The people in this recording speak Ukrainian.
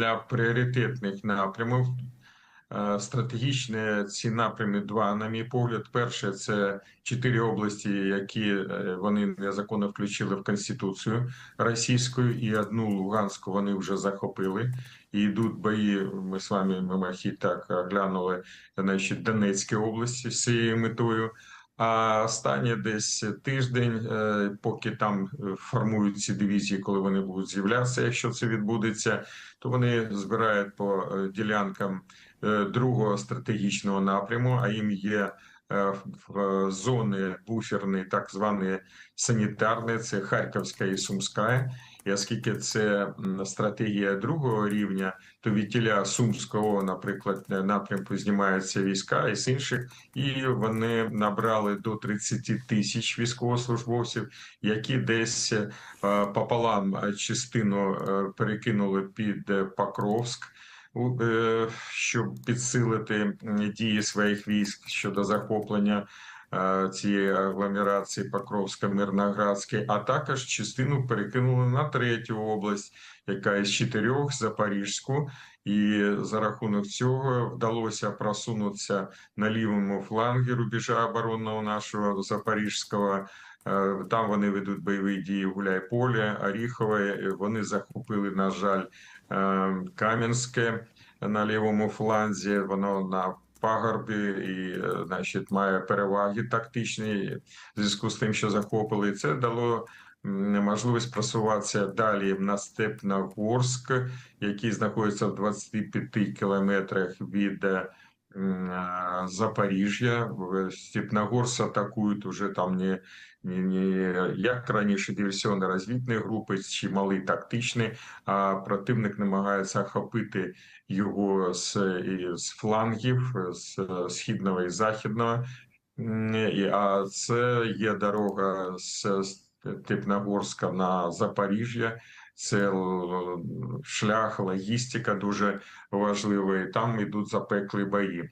для пріоритетних напрямів. Е, Стратегічні ці напрями два, на мій погляд. Перше це чотири області, які е, вони незаконно включили в конституцію російську, і одну Луганську вони вже захопили. І йдуть бої. Ми з вами мимохідь так оглянули значить, Донецькій області з цією метою. А останні десь тиждень, е, поки там е, формують ці дивізії, коли вони будуть з'являтися, якщо це відбудеться, то вони збирають по е, ділянкам другого стратегічного напряму, а їм є в зони буферні, так звані санітарні, це Харківська і Сумська. І оскільки це стратегія другого рівня, то від тіля Сумського, наприклад, напрямку знімаються війська і з інших, і вони набрали до 30 тисяч військовослужбовців, які десь пополам частину перекинули під Покровськ. Е, щоб підсилити дії своїх військ щодо захоплення е, цієї агломерації Покровська Мирноградської, а також частину перекинули на третю область, яка із чотирьох Запорізьку, і за рахунок цього вдалося просунутися на лівому флангі рубежа оборонного нашого Запорізького. Е, там вони ведуть бойові дії Гуляйполе, Оріхове. Вони захопили, на жаль, е, Кам'янське на лівому фланзі. Воно на пагорбі і, е, значить, має переваги тактичні в зв'язку з тим, що захопили. Це дало можливість просуватися далі на Степногорськ, який знаходиться в 25 кілометрах від. Запоріжжя Степногорс атакують уже там не не, не як раніше диверсіонно розвідні групи чи мали тактичні, а противник намагається охопити його з, з флангів з східного і західного. А це є дорога з Степногорська на Запоріжжя. Це шлях, логістика дуже важлива. Там йдуть запеклі бої.